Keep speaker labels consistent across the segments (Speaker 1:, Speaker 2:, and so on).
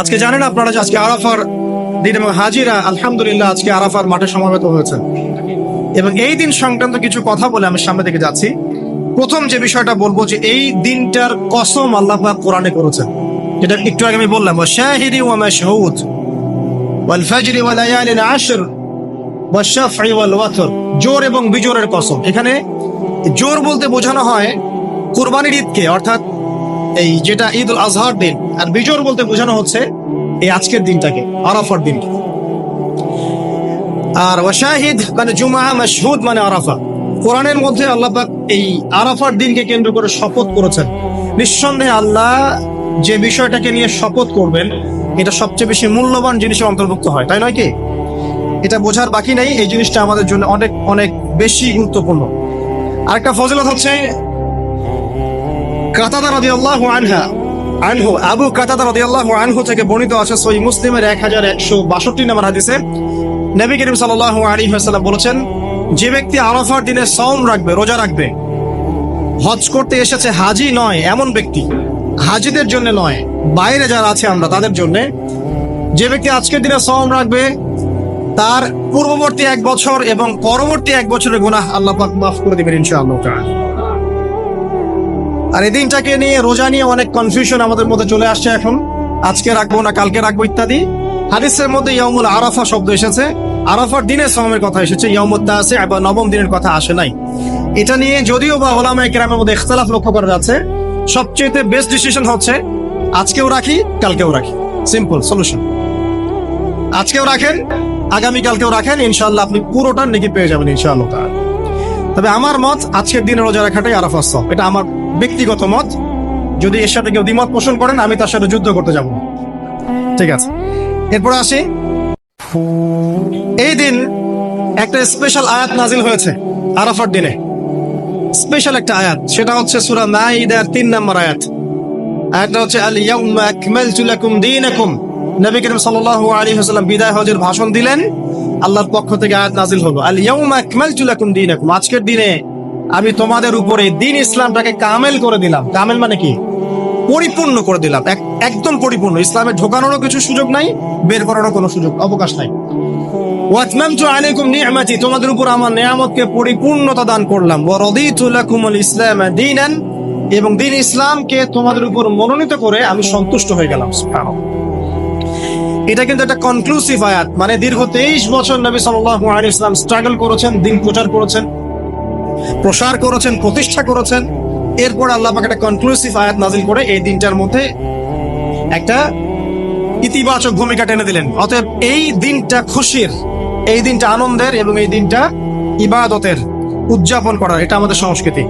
Speaker 1: আজকে জানেন আপনারা আজকে আরাফার দিন এবং হাজিরা, আলহামদুলিল্লাহ আজকে আরাফার মাঠে সমাবেত হয়েছে। এবং এই দিন সংক্রান্ত কিছু কথা বলে আমি সামনে থেকে যাচ্ছি। প্রথম যে বিষয়টা বলব যে এই দিনটার কসম আল্লাহ কোরআনে করেছেন। যেটা একটু আগে আমি বললাম শাহিদি ওয়া মাশহুদ, ওয়াল ফাজরি ওয়া লায়ালিন আশর ওয়া শাফঈ ওয়াল ওয়াতর। জোর এবং বিজোরের কসম। এখানে জোর বলতে বোঝানো হয় কুরবানির ঈদকে, অর্থাৎ এই যেটা ঈদ উল আজহার দিন, আর বিজোর বলতে বোঝানো হচ্ছে এই আজকের দিনটাকে, আরাফার দিনকে। আর ওয়াশাহিদ মানে জুমা মাশহুদ মানে আরাফা। কোরআনের মধ্যে আল্লাহ এই আরাফার দিনকে কেন্দ্র করে শপথ করেছেন। নিঃসন্দেহে আল্লাহ যে বিষয়টাকে নিয়ে শপথ করবেন, এটা সবচেয়ে বেশি মূল্যবান জিনিসের অন্তর্ভুক্ত হয়, তাই নয় কি? এটা বোঝার বাকি নেই, এই জিনিসটা আমাদের জন্য অনেক অনেক বেশি গুরুত্বপূর্ণ। আরেকটা ফজিলত হচ্ছে বলেছেন, যে ব্যক্তি দিনে রাখবে, রোজা রাখবে, হজ করতে এসেছে হাজি নয় এমন ব্যক্তি, হাজিদের জন্য নয়, বাইরে যারা আছে আমরা তাদের জন্য, যে ব্যক্তি আজকের দিনে সওম রাখবে, তার পূর্ববর্তী এক বছর এবং পরবর্তী এক বছরের গুনাহ আল্লাহ মাফ করে দিবেন ইনশাআল্লাহ আর এই দিনটাকে নিয়ে রোজা নিয়ে অনেক কনফিউশন আমাদের মধ্যে চলে আসছে এখন। আজকে রাখব না, কালকে রাখব ইত্যাদি। হাদিসের মধ্যে ইয়ামুল আরাফা শব্দ এসেছে। আরাফার দিনের সময়ের কথা এসেছে ইয়ামুদ আছে বা নবম দিনের কথা আসে নাই। এটা নিয়ে যদিও বা ওলামা কেরামের মধ্যে ইখতলাফ লক্ষ্য করা যাচ্ছে সবচেয়ে বেস্ট ডিসিশন হচ্ছে, আজকেও রাখি, কালকেও রাখি। সিম্পল সলিউশন আজকেও রাখেন আগামী কালকেও রাখেন, ইনশাআল্লাহ আপনি পুরোটার নেকি পেয়ে যাবেন, ইনশাআল্লাহ। তবে আমার মত, আজকের দিনে রোজা রাখাটাই আরাফার সব এটা আমার ব্যক্তিগত মত, যদি এর সাথে কেউ দ্বিমত পোষণ করেন, আমি তার সাথে যুদ্ধ করতে যাব। ঠিক আছে? এরপরে আসি। এই দিন একটা স্পেশাল আয়াত নাজিল হয়েছে, আরাফার দিনে। স্পেশাল একটা আয়াত, সেটা হচ্ছে সূরা মাইদার তিন নম্বর আয়াত। আয়াতটা হচ্ছে আল ইয়াউমা আকমালতু লাকুম দীনাকুম। নবী করিম সাল্লাল্লাহু আলাইহি ওয়াসাল্লাম বিদায় হজের ভাষণ দিলেন। আল্লাহর পক্ষ থেকে আয়াত নাজিল হলো আল ইয়াউমা আকমালতু লাকুম দীনাকুম। আজকের দিনে আমি তোমাদের উপরে দিন ইসলামটাকে কামেল করে দিলাম। কামেল মানে কি? পরিপূর্ণ করে দিলাম। একদম পরিপূর্ণ। ইসলামে ঢোকানোরও কিছু সুযোগ নাই, বের করারও কোনো সুযোগ অবকাশ নাই। ইসলামকে তোমাদের উপর মনোনীত করে আমি সন্তুষ্ট হয়ে গেলাম। এটা কিন্তু একটা কনক্লুসিভ আয়াত। মানে দীর্ঘ তেইশ বছর নবী সাল্লাল্লাহু আলাইহি ইসলাম স্ট্রাগল করেছেন, দিন প্রচার করেছেন। প্রসার করেছেন, প্রতিষ্ঠা করেছেন। এরপর আল্লাহ পাক একটা কনক্লুসিভ আয়াত নাজিল করে এই দিনটার মধ্যে একটা ইতিবাচক ভূমিকা টেনে দিলেন। অতএব এই দিনটা খুশির, এই দিনটা আনন্দের এবং এই দিনটা ইবাদতের উদযাপন করার, এটা আমাদের সংস্কৃতি।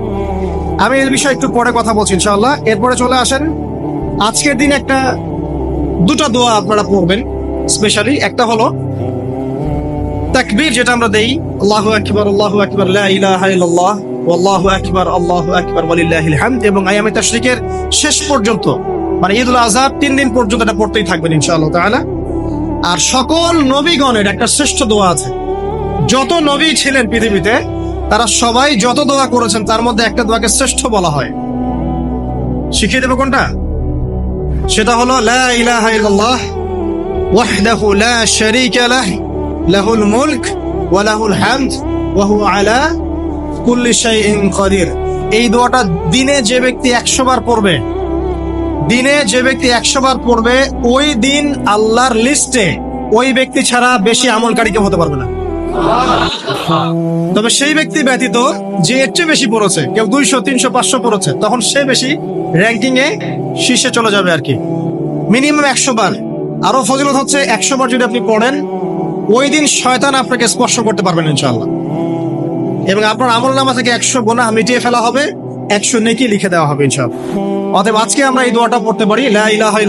Speaker 1: আমি এর বিষয়ে একটু পরে কথা বলছি ইনশাআল্লাহ। এরপরে চলে আসেন। আজকের দিন একটা, দুটো দোয়া আপনারা পড়বেন স্পেশালি একটা হলো তাকবীর যেটা আমরা দেই, আল্লাহু আকবার আল্লাহু আকবার, লা ইলাহা ইল্লাল্লাহ, ওয়াল্লাহু আকবার, আল্লাহু আকবার, ওয়ালিল্লাহিল হামদ এবং আয়ামে তাশরিকের শেষ পর্যন্ত মানে ঈদুল আজহা তিন দিন পর্যন্ত এটা পড়তেই থাকবেন ইনশাআল্লাহ তাআলা। আর সকল নবীগণের একটা শ্রেষ্ঠ দোয়া আছে। যত নবী ছিলেন পৃথিবীতে, তারা সবাই যত দোয়া করেছেন, তার মধ্যে একটা দোয়াকে শ্রেষ্ঠ বলা হয়। শিখিয়ে দেবো কোনটা? সেটা হলো, লা ইলাহা ইল্লাল্লাহ, ওয়াহদাহু লা শারীকা লাহ লাহুল মুলক ওয়া লাহুল হামদ ওয়া হুয়া আলা কুল্লি শাইইন কাদির। এই দোয়াটা দিনে যে ব্যক্তি 100 বার পড়বে, দিনে যে ব্যক্তি 100 বার পড়বে, ওই দিন আল্লাহর লিস্টে ওই ব্যক্তি ছাড়া বেশি আমলকারী কেউ হতে পারবে না। তবে সেই ব্যক্তি ব্যতীত যে এর চেয়ে বেশি পড়েছে, কেউ দুইশো, তিনশো, পাঁচশো পড়েছে, তখন সে বেশি র্যাঙ্কিং এ শীর্ষে চলে যাবে আর কি। মিনিমাম একশো বার। আরও ফজিলত হচ্ছে, একশো বার যদি আপনি পড়েন ওই দিন শয়তান আপনাকে স্পর্শ করতে পারবেন ইনশাআল্লাহ। এবং আপনার আমল নামা থেকে একশো গোনা মিটিয়ে ফেলা হবে, একশো নেকি লিখে দেওয়া হবে ইনশাআল্লাহ। অতএব আজকে আমরা এই দোয়াটা পড়তে পারি, লা ইলাহা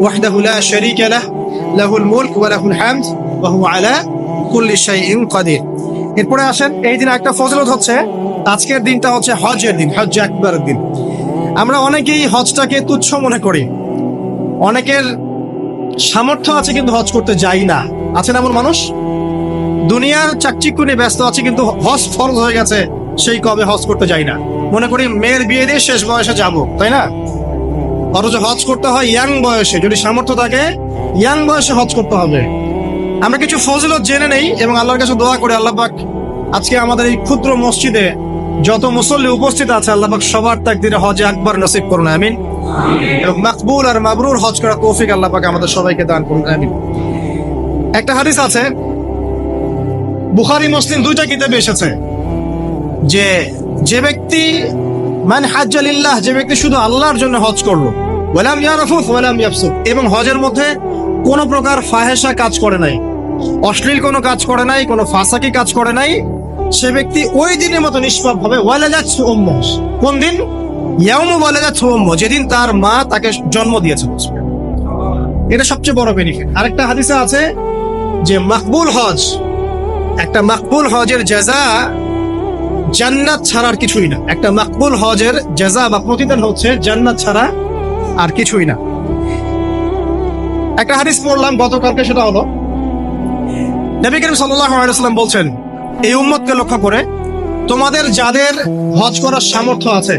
Speaker 1: ওয়াহদাহু লা শারীকা লাহ, লাহুল মুলক ওয়া লাহুল হামদ, ওয়া হুয়া আলা কুল্লি শাইইন কাদির। এরপরে আসেন, এই দিন একটা ফজিলত হচ্ছে, আজকের দিনটা হচ্ছে হজের দিন হজ আকবরের দিন। আমরা অনেকেই হজটাকে তুচ্ছ মনে করি। অনেকের সামর্থ্য আছে কিন্তু হজ করতে যাই না। আছেন এমন মানুষ? দুনিয়ার চাকচিক্য নিয়ে ব্যস্ত আছে কিন্তু হজ ফরজ হয়ে গেছে, সেই কবে হজ করতে যাই না। মনে করি মেয়ের বিয়ে দিয়ে শেষ বয়সে যাব, তাই না? অথচ হজ করতে হয় ইয়াং বয়সে, যদি সামর্থ্য থাকে, ইয়াং বয়সে হজ করতে হবে। আমরা কিছু ফজিলত জেনে নেই এবং আল্লাহর কাছে দোয়া করি, আল্লাহ পাক আজকে আমাদের এই ক্ষুদ্র মসজিদে যত মুসল্লি উপস্থিত আছে, আল্লাহ পাক সবার তাকদিরে হজে আকবর নসিব করুন, আমিন। এবং মাকবুল আর মাবরুর হজ করা তৌফিক আল্লাহ পাক আমাদের সবাইকে দান করুন, আমিন। একটা হাদিস আছে। বুখারি, মুসলিম দুইটা কিতাবে এসেছে যে যে ব্যক্তি মানে হাজ্জালিল্লাহ যে ব্যক্তি শুধু আল্লাহর জন্য হজ করল, ওয়ালাম ইয়ারফুফ ওয়ালাম ইয়াফসুক এবং হজের মধ্যে কোন প্রকার ফাহেসা কাজ করে নাই, অশ্লীল কোনো কাজ করে নাই, কোনো ফাসাকি কাজ করে নাই, সে ব্যক্তি ওই দিনের মতো নিষ্পাপ হবে ওয়ালা যাচ্ছে ওম্ম কোন দিন? ওয়ালা যাচ্ছে ওম্ম যেদিন তার মা তাকে জন্ম দিয়েছে। এটা সবচেয়ে বড় বেনিফিট আরেকটা হাদিসে আছে যে মাকবুল হজ, একটা মাকবুল হজের জাযা জান্নাত ছাড়ার কিছুই না। একটা মাকবুল হজের জাযা বা প্রতিদান হচ্ছে জান্নাত ছাড়া আর কিছুই না। একটা হাদিস পড়লাম গতকালকে, সেটা হলো, নবী করিম ওয়াসাল্লাম বলছেন, এই উম্মতকে লক্ষ্য করে তোমাদের যাদের হজ করার সামর্থ্য আছে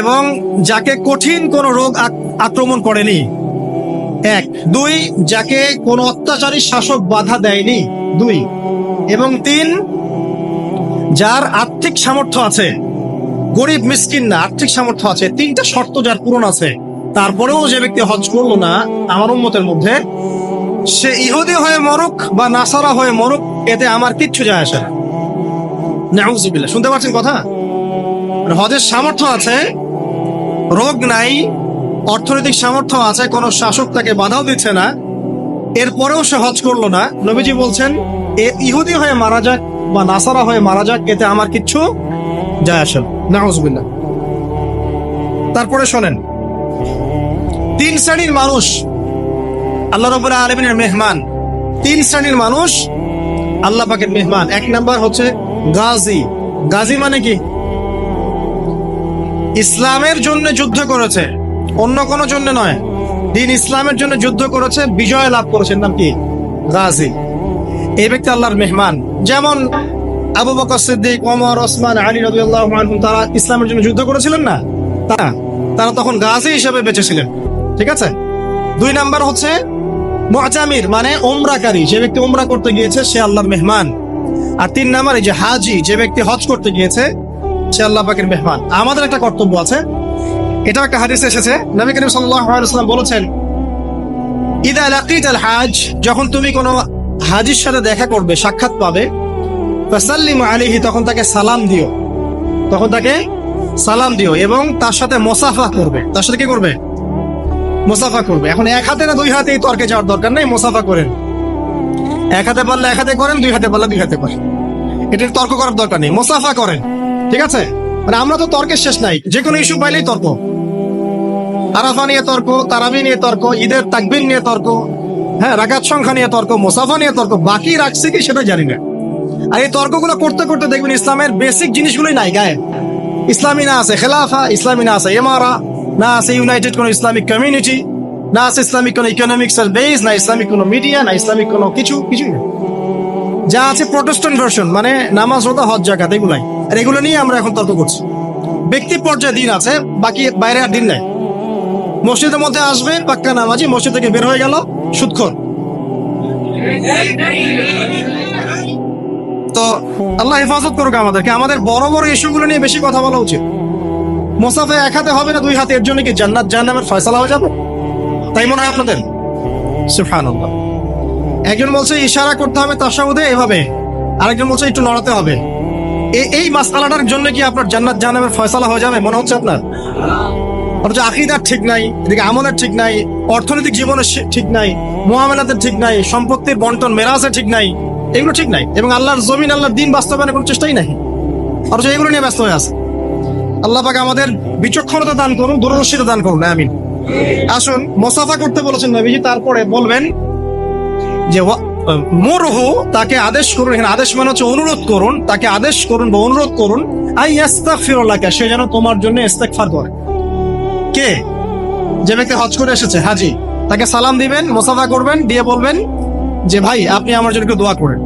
Speaker 1: এবং যাকে কঠিন কোন রোগ আক্রমণ করেনি এক, দুই, যাকে কোন অত্যাচারী শাসক বাধা দেয়নি, দুই, এবং তিন, যার আর্থিক সামর্থ্য আছে, গরিব, মিসকিন না, আর্থিক সামর্থ্য আছে, তিনটা শর্ত যার পূরণ আছে, তারপরেও যে ব্যক্তি হজ করল না, আমার উম্মতের মধ্যে, সে ইহুদি হয়ে মরুক বা নাসারা হয়ে মরুক, এতে আমার কিচ্ছু যায় আসে না। শুনতে পাচ্ছেন কথা? হজের সামর্থ্য আছে, রোগ নাই অর্থনৈতিক সামর্থ্য আছে, কোনো শাসক তাকে বাধাও দিচ্ছে না। এরপরেও সে হজ করল না। নবীজি বলছেন, এ ইহুদি হয়ে মারা যাক বা নাসারা হয়ে মারা যাক, এতে আমার কিচ্ছু যায় আসে না। তারপরে শোনেন, তিন শ্রেণির মানুষ, আল্লাহ রবুল্লাহ আলমিনের মেহমান। তিন শ্রেণির মানুষ, আল্লাহ পাকের মেহমান। এক নাম্বার হচ্ছে গাজী। গাজী মানে কি? ইসলামের জন্য যুদ্ধ করেছে। অন্য কোনো জন্য নয়। দিন ইসলামের জন্য যুদ্ধ করেছে, বিজয় লাভ করেছেন নাম কি? গাজী এই ব্যক্তি আল্লাহর মেহমান। যেমন আবু বকর সিদ্দিক, ওমর, ওসমান, আলী আনহুম, তারা ইসলামের জন্য যুদ্ধ করেছিলেন না? তারা তারা তখন গাজী হিসেবে বেঁচেছিলেন। ঠিক আছে? দুই নাম্বার হচ্ছে মুআতামির মানে ওমরাকারী যে ব্যক্তি ওমরা করতে গিয়েছে, সে আল্লাহর মেহমান। আর তিন নাম্বার এই যে হাজি, যে ব্যক্তি হজ করতে গিয়েছে, সে আল্লাহ পাকের মেহমান। আমাদের একটা কর্তব্য আছে এটা একটা হাদিস এসেছে। নবী করিম ওয়াসাল্লাম বলেছেন, ইদা লাকিত আল হাজ যখন তুমি কোনো হাজির সাথে দেখা করবে, সাক্ষাৎ পাবে, ফাসাল্লিম আলাইহি তখন তাকে সালাম দিও। তখন তাকে সালাম দিও এবং তার সাথে মোসাফা করবে। তার সাথে কি করবে? মোসাফা করবে। এখন এক হাতে না দুই হাতে এই তর্কে যাওয়ার দরকার নেই, মোসাফা করেন। এক হাতে পারলে এক হাতে করেন, দুই হাতে পারলে দুই হাতে করেন। এটার তর্ক করার দরকার নেই, মোসাফা করেন। ঠিক আছে? মানে আমরা তো তর্কের শেষ নাই যে কোনো ইস্যু পাইলেই তর্ক। আরাফা নিয়ে তর্ক তারাবি নিয়ে তর্ক, ঈদের তাকবির নিয়ে তর্ক হ্যাঁ রাগাত সংখ্যা নিয়ে তর্ক, মোসাফা নিয়ে তর্ক, বাকি রাখছে কি সেটা জানি না। আর এই তর্কগুলো করতে করতে দেখবেন ইসলামের বেসিক জিনিসগুলোই নাই গায়ে ইসলামী না আছে খেলাফা, ইসলামী না আছে এমারা না আছে ইউনাইটেড কোন ইসলামিক কমিউনিটি না আছে ইসলামিক কোন ইকোনমিক্স এর বেস না ইসলামিক কোন মিডিয়া না ইসলামিক কোন কিছু, কিছুই না। যা আছে প্রোটেস্ট্যান্ট ভার্সন মানে নামাজ রোজা হজ জাকাত এগুলাই। আর এগুলো নিয়ে আমরা এখন তর্ক করছি। ব্যক্তি পর্যায়ে দিন আছে, বাকি বাইরে আর দিন নাই। মসজিদের মধ্যে আসবে, পাক্কা নামাজি, মসজিদ থেকে বের হয়ে গেল, সুৎখর। তো আল্লাহ হেফাজত করুক আমাদেরকে। আমাদের বড় বড় ইস্যুগুলো নিয়ে বেশি কথা বলা উচিত। মোসাফে এক হাতে হবে না, দুই হাতে, এর জন্য কি জান্নাত, জাহান্নামের ফয়সালা হয়ে যাবে? তাই মনে হয় আপনাদের? সুবহানাল্লাহ। একজন বলছে, ইশারা করতে হবে তাসাউদে এভাবে। আরেকজন বলছে, একটু নড়াতে হবে। এই মাসালাটার জন্য কি আপনার জান্নাত, জাহান্নামের ফয়সালা হয়ে যাবে? মনে হচ্ছে আপনার? অথচ আকিদার ঠিক নাই, এদিকে আমলের ঠিক নাই, অর্থনৈতিক জীবনের ঠিক নাই মোহামেলাতের ঠিক নাই, সম্পত্তির বন্টন মেরাজের ঠিক নাই, এগুলো ঠিক নাই। এবং আল্লাহর জমিন, আল্লাহর দিন বাস্তবায়নের কোনো চেষ্টাই নাই। অথচ এগুলো নিয়ে ব্যস্ত হয়ে আছে। আল্লাহ পাক আমাদের বিচক্ষণতা দান করুন, দূরদর্শিতা দান করুন। আমিন। আসুন, মোসাফা করতে বলেছেন নবীজি, তারপরে বলবেন যে মুরহু, তাকে আদেশ করুন, এখানে আদেশ মানে হচ্ছে অনুরোধ করুন, তাকে আদেশ করুন বা অনুরোধ করুন, আই ইস্তাগফিরুল্লাহকে সে যেন তোমার জন্য ইস্তেগফার করে। কে? যে ব্যক্তি হজ করে এসেছে, হাজি, তাকে সালাম দিবেন, মোসাফা করবেন, দিয়ে বলবেন যে, ভাই, আপনি আমার জন্য একটু দোয়া করেন।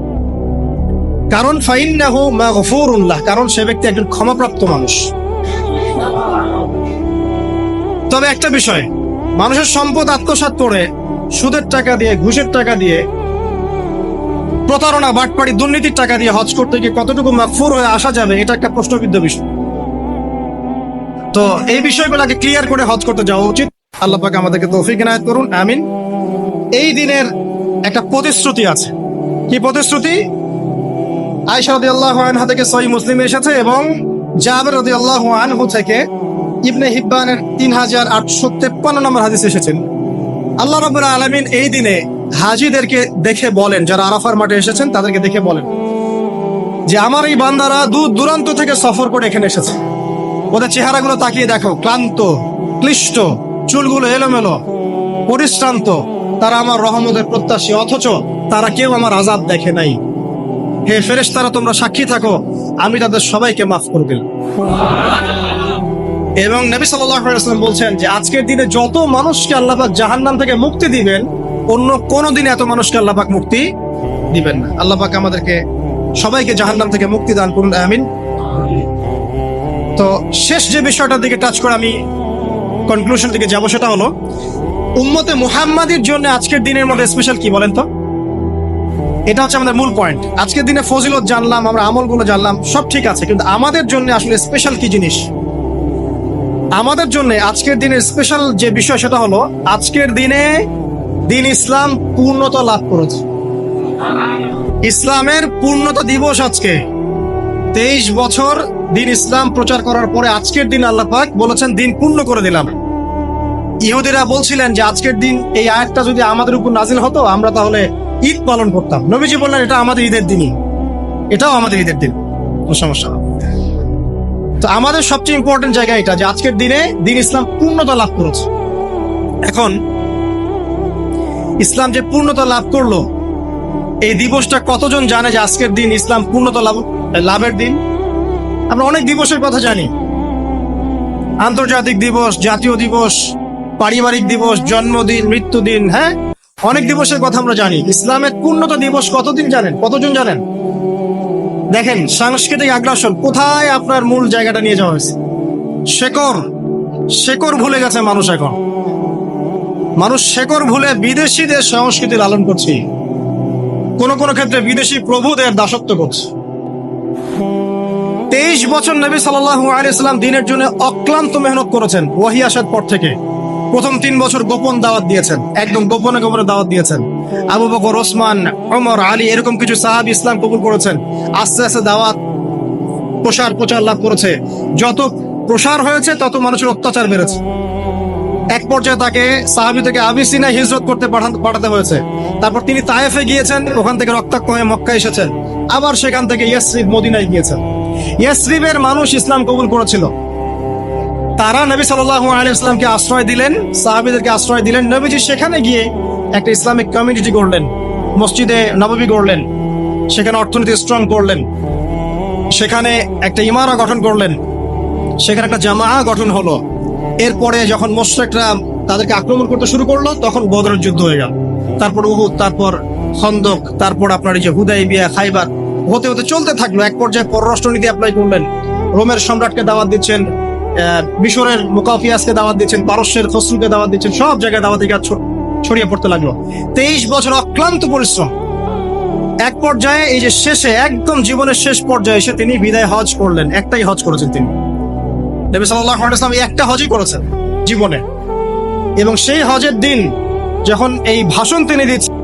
Speaker 1: কারণ ফাইন না ফাইন্নাহু মাগফুরুল্লাহ কারণ সে ব্যক্তি একজন ক্ষমাপ্রাপ্ত মানুষ। তবে একটা বিষয়, মানুষের সম্পদ আত্মসাৎ করে সুদের টাকা দিয়ে, ঘুষের টাকা দিয়ে, প্রতারণা, বাটপাড়ি, দুর্নীতির টাকা দিয়ে হজ করতে গিয়ে কতটুকু মাকফুর হয়ে আসা যাবে, এটা একটা প্রশ্নবিদ্ধ বিষয়। তো এই বিষয়গুলোকে ক্লিয়ার করে হজ করতে যাওয়া উচিত। আল্লাহ পাক আমাদেরকে তৌফিক এনায়েত করুন, আমিন। এই দিনের একটা প্রতিশ্রুতি আছে। কি প্রতিশ্রুতি? আয়সা রাদিয়াল্লাহু আনহা থেকে সহি মুসলিমে এসেছে এবং জাবের রাদিয়াল্লাহু আনহু থেকে ইবনে হিব্বানের তিন হাজার আটশো তেপ্পান্ন নম্বর হাদিস এসেছেন। আল্লাহ রাব্বুল আলামিন এই দিনে হাজিদেরকে দেখে বলেন, যারা আরাফার মাঠে এসেছেন তাদেরকে দেখে বলেন যে, আমার এই বান্দারা দূর দূরান্ত থেকে সফর করে এখানে এসেছে। ওদের চেহারাগুলো তাকিয়ে দেখো, ক্লান্ত, ক্লিষ্ট, চুলগুলো এলোমেলো, পরিশ্রান্ত। তারা আমার রহমতের প্রত্যাশী, অথচ তারা কেউ আমার আজাব দেখে নাই। হে ফেরেশ তারা তোমরা সাক্ষী থাকো, আমি তাদের সবাইকে মাফ করে দিলাম। এবং নবী সাল্লাম বলছেন যে, আজকের দিনে যত মানুষকে আল্লাপাক জাহান্নাম থেকে মুক্তি দিবেন, অন্য কোন দিনে এত মানুষকে আল্লাপাক মুক্তি দিবেন না। আল্লাপাক আমাদেরকে সবাইকে জাহান্নাম থেকে মুক্তি দান করুন, আমিন। তো শেষ যে বিষয়টার দিকে টাচ করে আমি কনক্লুশন দিকে যাব সেটা হলো, উম্মতে মুহাম্মাদির জন্য আজকের দিনের মধ্যে স্পেশাল কি বলেন তো? এটা হচ্ছে আমাদের মূল পয়েন্ট আজকের দিনে ফজিলত জানলাম, আমরা আমলগুলো জানলাম, সব ঠিক আছে, কিন্তু আমাদের জন্য আসলে স্পেশাল কি জিনিস? আমাদের জন্য আজকের দিনের স্পেশাল যে বিষয় সেটা হলো, আজকের দিনে দিন ইসলাম পূর্ণতা লাভ করেছে। ইসলামের পূর্ণতা দিবস আজকে, তেইশ বছর দিন ইসলাম প্রচার করার পরে আজকের দিন আল্লাহ পাক বলেছেন, দিন পূর্ণ করে দিলাম। ইহুদিরা বলছিলেন যে, আজকের দিন এই আয়াতটা যদি আমাদের উপর নাজিল হতো, আমরা তাহলে ঈদ পালন করতাম। নবীজি বললেন, এটা আমাদের ঈদের দিনই। এটাও আমাদের ঈদের দিন। কোনো সমস্যা তো আমাদের সবচেয়ে ইম্পর্টেন্ট জায়গা এটা যে, আজকের দিনে দিন ইসলাম পূর্ণতা লাভ করেছে। এখন, ইসলাম যে পূর্ণতা লাভ করল, এই দিবসটা কতজন জানে যে, আজকের দিন ইসলাম পূর্ণতা লাভ লাভের দিন? আমরা অনেক দিবসের কথা জানি। আন্তর্জাতিক দিবস, জাতীয় দিবস, পারিবারিক দিবস, জন্মদিন, মৃত্যুদিন হ্যাঁ? অনেক দিবসের কথা আমরা জানি। ইসলামের পূর্ণতা দিবস কতদিন জানেন? কতজন জানেন? দেখেন, সাংস্কৃতিক আগ্রাসন, কোথায় আপনার মূল জায়গাটা নিয়ে যাওয়া হয়েছে? শেকর শেকর ভুলে গেছে মানুষ এখন। মানুষ শেকর ভুলে বিদেশিদের সংস্কৃতি লালন করছে। কোন কোন ক্ষেত্রে বিদেশি প্রভুদের দাসত্ব করছে। তেইশ বছর নবী সাল্লাহ আলিয়াল্লাম দিনের জন্য অক্লান্ত মেহনত করেছেন ওয়াহি আসার পর থেকে। প্রথম তিন বছর গোপন দাওয়াত দিয়েছেন, একদম গোপনে গোপনে দাওয়াত দিয়েছেন। আবু বকর, ওসমান, ওমর, আলী এরকম কিছু সাহাব ইসলাম কবুল করেছেন, আস্তে আস্তে দাওয়াত, প্রসার, প্রচার লাভ করেছে। যত প্রসার হয়েছে, তত মানুষের অত্যাচার বেড়েছে। এক পর্যায়ে তাকে সাহাবি থেকে আবিসিনা হিজরত করতে পাঠাতে হয়েছে। তারপর তিনি তায়েফে গিয়েছেন, ওখান থেকে রক্তাক্ত হয়ে মক্কা এসেছেন। আবার সেখান থেকে ইয়াসরিফ মদিনায় গিয়েছেন। ইয়াসরিফের মানুষ ইসলাম কবুল করেছিল। তারা নবী সাল্লাহ আলিয়াকে আশ্রয় দিলেন, সাহাবিদেরকে আশ্রয় দিলেন, নবীজি সেখানে গিয়ে একটা ইসলামিক কমিউনিটি গড়লেন, মসজিদে নববী গড়লেন, সেখানে অর্থনীতি স্ট্রং করলেন, সেখানে একটা ইমারা গঠন করলেন, সেখানে একটা জামা গঠন হলো। এরপরে যখন মোশরেকরা তাদেরকে আক্রমণ করতে শুরু করল, তখন বদরের যুদ্ধ হয়ে গেল। তারপর উহুদ, তারপর খন্দক, তারপর আপনার এই যে হুদাই বিয়া খাইবার হতে হতে চলতে থাকল। এক পর্যায়ে পররাষ্ট্রনীতি অ্যাপ্লাই করলেন। রোমের সম্রাটকে দাওয়াত দিচ্ছেন মিশরের মুকাফিয়াসকে দাওয়াত দিচ্ছেন, পারস্যের খসরুকে দাওয়াত দিচ্ছেন, সব জায়গায় দাওয়াত দিকে ছড়িয়ে পড়তে লাগল। তেইশ বছর অক্লান্ত পরিশ্রম। এক পর্যায়ে এই যে শেষে, একদম জীবনের শেষ পর্যায়ে এসে তিনি বিদায় হজ করলেন। একটাই হজ করেছেন তিনি। নবী সাল্লাল্লাহু আলাইহি ওয়াসাল্লাম একটা হজই করেছেন জীবনে। এবং সেই হজের দিন যখন এই ভাষণ তিনি দিচ্ছেন